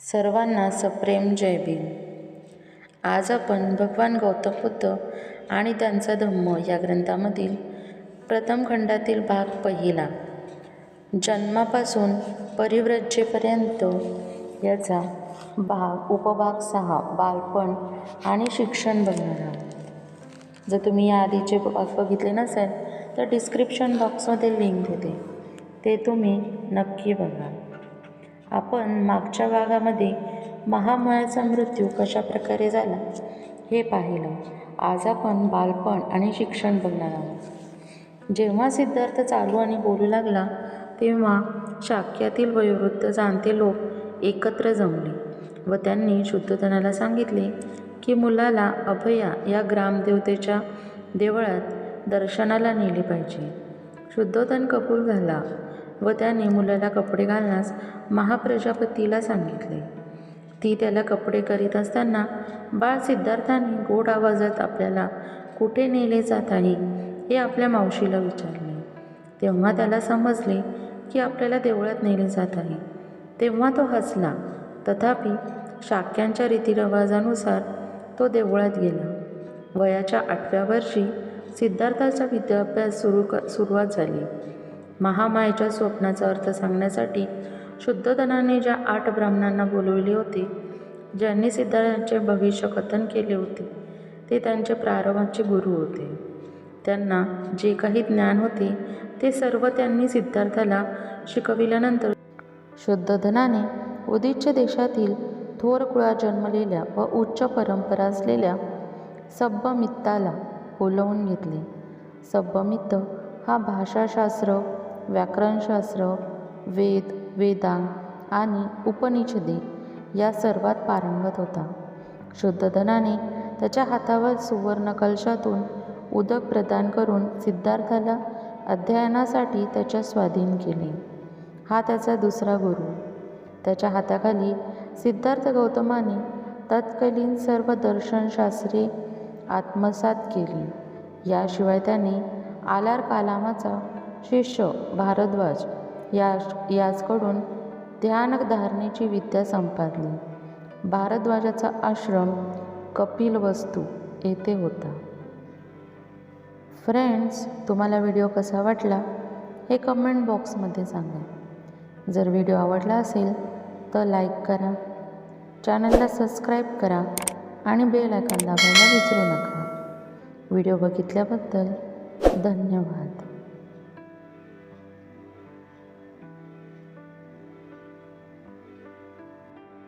सर्वांना सप्रेम जय भीम. आज आपण भगवान गौतम बुद्ध आणि त्यांचा धम्म या ग्रंथामधील प्रथम खंडातील भाग पहिला जन्मापासून परिव्रज्येपर्यंत याचा भाग उपभाग सहा बालपण आणि शिक्षण बघणार आहोत जर तुम्ही या आधीचे भाग बघितले नसेल तर डिस्क्रिप्शन बॉक्समध्ये लिंक देते. ते तुम्ही नक्की बघा. आपण मागच्या भागामध्ये महामायाचा मृत्यू कशा प्रकारे झाला हे पाहिलं. आज आपण बालपण आणि शिक्षण बघणार आहोत. जेव्हा सिद्धार्थ चालू आणि बोलू लागला तेव्हा शाक्यातील वयोवृद्ध जाणते लोक एकत्र जमले व त्यांनी शुद्धोधनाला सांगितले की मुलाला अभया या ग्रामदेवतेच्या देवळात दर्शनाला नेले पाहिजे. शुद्धोधन कबूल झाला. व त्याने मुलाला कपडे घालण्यास महाप्रजापतीला सांगितले. ती त्याला कपडे करीत असताना बाळ सिद्धार्थाने गोड आवाजात आपल्याला कुठे नेले जात आहे हे आपल्या मावशीला विचारले. तेव्हा त्याला समजले की आपल्याला देवळात नेले जात आहे तेव्हा तो हसला. तथापि शाक्यांच्या रीतिरिवाजानुसार तो देवळात गेला. वयाच्या आठव्या वर्षी सिद्धार्थाचा विद्याभ्यास सुरू क सुरुवात झाली. महामायेच्या स्वप्नाचा अर्थ सांगण्यासाठी शुद्धधनाने ज्या आठ ब्राह्मणांना बोलविले होते ज्यांनी सिद्धार्थांचे भविष्य कथन केले होते ते त्यांचे प्रारंभाचे गुरु होते. त्यांना जे काही ज्ञान होते ते सर्व त्यांनी सिद्धार्थाला शिकविल्यानंतर शुद्धधनाने उदिच्छ देशातील थोर कुळात जन्मलेल्या व उच्च परंपरा असलेल्या सब्बमित्ताला बोलवून घेतले. सब्बमित्त हा भाषाशास्त्र व्याकरणशास्त्र वेद वेदांग आणि उपनिषदे या सर्वात पारंगत होता. शुद्धधनाने त्याच्या हातावर सुवर्ण कलशातून उदक प्रदान करून सिद्धार्थाला अध्ययनासाठी त्याच्या स्वाधीन केले. हा त्याचा दुसरा गुरु. त्याच्या हाताखाली सिद्धार्थ गौतमाने तत्कालीन सर्व दर्शनशास्त्रे आत्मसात केली. याशिवाय त्याने आलार कालामाचा शिष्य भारद्वाज या याचकडून ध्यानधारणेची विद्या संपादली. भारद्वाजाचा आश्रम कपिलवस्तू येथे होता. फ्रेंड्स तुम्हाला व्हिडिओ कसा वाटला हे कमेंट बॉक्समध्ये सांगा. जर व्हिडिओ आवडला असेल तर लाईक करा. चॅनलला सबस्क्राईब करा आणि बेल आयकॉन दाबायला विसरू नका. व्हिडिओ बघितल्याबद्दल धन्यवाद.